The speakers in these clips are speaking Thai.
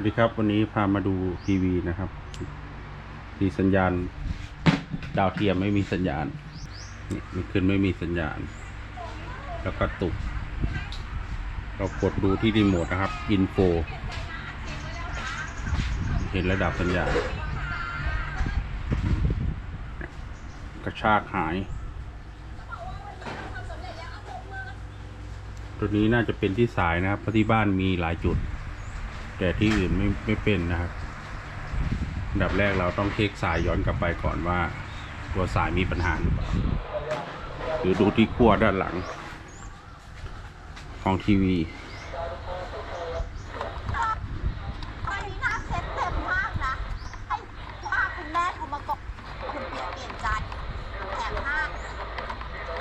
วัสดีครับวันนี้พามาดูทีวีนะครับมีสัญญาณ ดาวเทียมไม่มีสัญญาณนี่มันขึ้นไม่มีสัญญาณ แล้วก็ตุก เรากดดูที่รีโมทนะครับอินโฟเห็นระดับสัญญาณ กระชากหาย ตัวนี้น่าจะเป็นที่สายนะครับเพราะที่บ้านมีหลายจุด แต่ที่อื่นไม่ไม่เป็นนะครับอันดับแรกเราต้องเช็คสายย้อนกลับไปก่อนว่า ตัวสายมีปัญหาหรือเปล่าหรือดูที่ขั้วด้านหลังของทีวี ตอนนี้หน้าเซ็ตเต็มมากนะ ให้ผ้าคุณแม่เขามาบอกคุณเปลี่ยนเปลี่ยนจานแถมห้า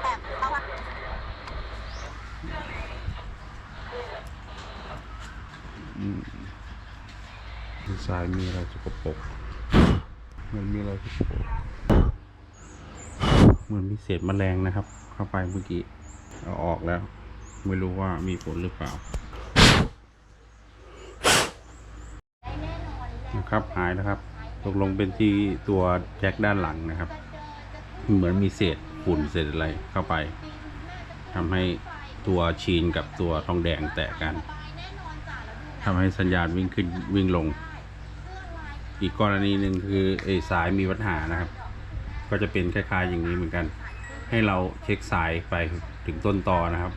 แถมตะวัน สายมีอะไรสกปรกมันมีอะไรสกปรกเหมือนมีเศษแมลงนะครับ เข้าไปเมื่อกี้เอาออกแล้ว ไม่รู้ว่ามีผลหรือเปล่า นะครับหายนะครับตกลงเป็นที่ตัวแจ็คด้านหลังนะครับ เหมือนมีเศษฝุ่นเศษอะไรเข้าไปทำให้ตัวชีนกับตัวทองแดงแตกกันทำให้สัญญาณวิ่งขึ้นวิ่งลง อีกกรณีหนึ่งคือไอ้สายมีปัญหานะครับ ก็จะเป็นคล้ายๆอย่างนี้เหมือนกัน ให้เราเช็คสายไปถึงต้นตอนะครับ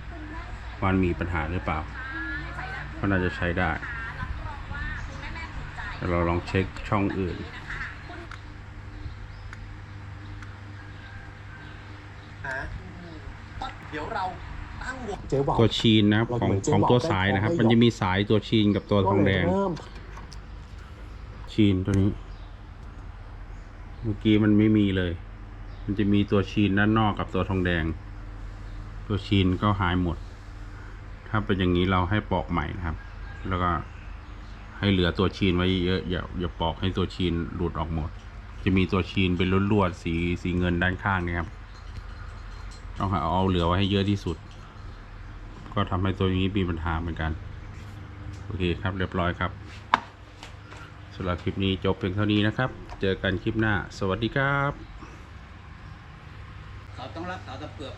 ว่ามันมีปัญหาหรือเปล่าก็น่าจะใช้ได้แต่เราลองเช็คช่องอื่นเดี๋ยวเราตั้งวงเจ๊บอกตัวชีนนะครับของของตัวสายนะครับ มันจะมีสายตัวชีนกับตัวทองแดงเริ่ม ชีนตัวนี้ เมื่อกี้มันไม่มีเลย มันจะมีตัวชีนด้านนอกกับตัวทองแดง ตัวชีนก็หายหมด ถ้าเป็นอย่างนี้เราให้ปอกใหม่นะครับ แล้วก็ให้เหลือตัวชีนไว้เยอะอย่าอย่าปอกให้ตัวชีนหลุดออกหมด จะมีตัวชีนเป็นลวดๆสีสีเงินด้านข้างนะครับ ต้องเอาเอาเหลือไว้ให้เยอะที่สุด ก็ทำให้ตัวนี้มีปัญหาเหมือนกัน โอเคครับเรียบร้อยครับำหรับคลิปนี้จบเพียงเท่านี้นะครับ เจอกันคลิปหน้า สวัสดีครับ เขาต้องรักษาตะเปลือก